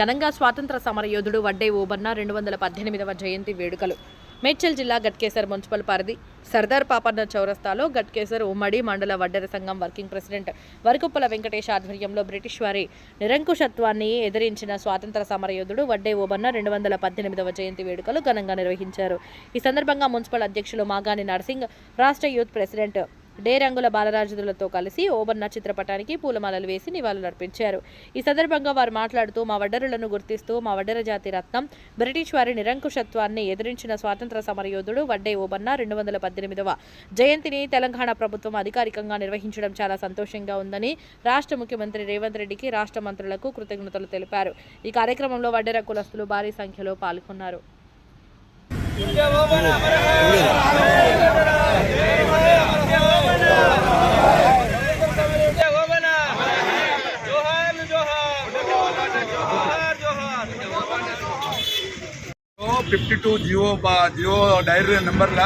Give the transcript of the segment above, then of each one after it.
ఘనంగా స్వాతంత్ర సమరయోధుడు వడ్డే ఓబన్న రెండు వందల పద్దెనిమిదవ జయంతి వేడుకలు. మేడ్చల్ జిల్లా గట్కేసర్ మున్సిపల్ పరిధి సర్దార్ పాపన్న చౌరస్తాలో గట్కేసర్ ఉమ్మడి మండల వడ్డెర సంఘం వర్కింగ్ ప్రెసిడెంట్ వరకుప్పల వెంకటేష్ ఆధ్వర్యంలో బ్రిటిష్ వారి నిరంకుశత్వాన్ని ఎదిరించిన స్వాతంత్ర సమరయోధుడు వడ్డే ఓబన్న రెండు వందల పద్దెనిమిదవ జయంతి వేడుకలు ఘనంగా నిర్వహించారు. ఈ సందర్భంగా మున్సిపల్ అధ్యక్షులు మాగాని నర్సింగ్ రాష్ట్ర యూత్ ప్రెసిడెంట్ డే రంగుల బాలరాజులతో కలిసి ఓబన్న చిత్రపటానికి పూలమాలలు వేసి నివాళులర్పించారు ఈ సందర్భంగా వారు మాట్లాడుతూ మా వడ్డరులను గుర్తిస్తూ మా వడ్డర జాతి రత్నం బ్రిటిష్ వారి నిరంకుశత్వాన్ని ఎదిరించిన స్వాతంత్ర సమరయోధుడు వడ్డే ఓబన్న రెండు వందల పద్దెనిమిదవ జయంతిని తెలంగాణ ప్రభుత్వం అధికారికంగా నిర్వహించడం చాలా సంతోషంగా ఉందని రాష్ట్ర ముఖ్యమంత్రి రేవంత్ రెడ్డికి రాష్ట్ర మంత్రులకు కృతజ్ఞతలు తెలిపారు. ఈ కార్యక్రమంలో వడ్డెర కులస్తులు భారీ సంఖ్యలో పాల్గొన్నారు. Fifty two GO GO diary నెంబర్ల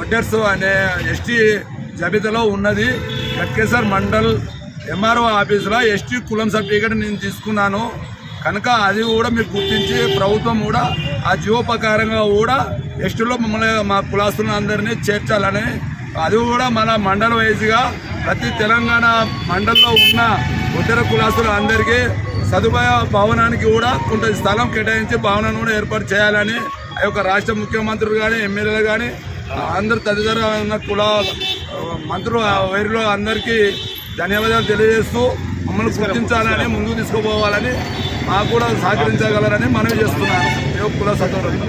ఒడ్డర్స్ అనే ఎస్టీ జాబితాలో ఉన్నది. గట్కేసర్ మండల్ ఎంఆర్ఓ ఆఫీసులో ఎస్టీ కులం సర్టిఫికేట్ నేను తీసుకున్నాను. కనుక అది కూడా మీరు గుర్తించి ప్రభుత్వం కూడా ఆ జీవోపకారంగా కూడా ఎస్టీలో మమ్మల్ని మా కులాస్తులను అందరినీ చేర్చాలని అది కూడా మన మండల వైజ్గా ప్రతి తెలంగాణ మండల్లో ఉన్న ఉత్తర కులాస్తులు అందరికీ సదుపాయ భవనానికి కూడా కొంత స్థలం కేటాయించి భవనాన్ని కూడా ఏర్పాటు చేయాలని ఆ యొక్క రాష్ట్ర ముఖ్యమంత్రులు కానీ ఎమ్మెల్యేలు కానీ అందరు తదితర కుల మంత్రులు వైరులు అందరికీ ధన్యవాదాలు తెలియజేస్తూ మమ్మల్ని గుర్తించాలని ముందుకు తీసుకుపోవాలని మాకు కూడా సహకరించగలరని మనవి చేస్తున్నాను. కుల సతోరంలో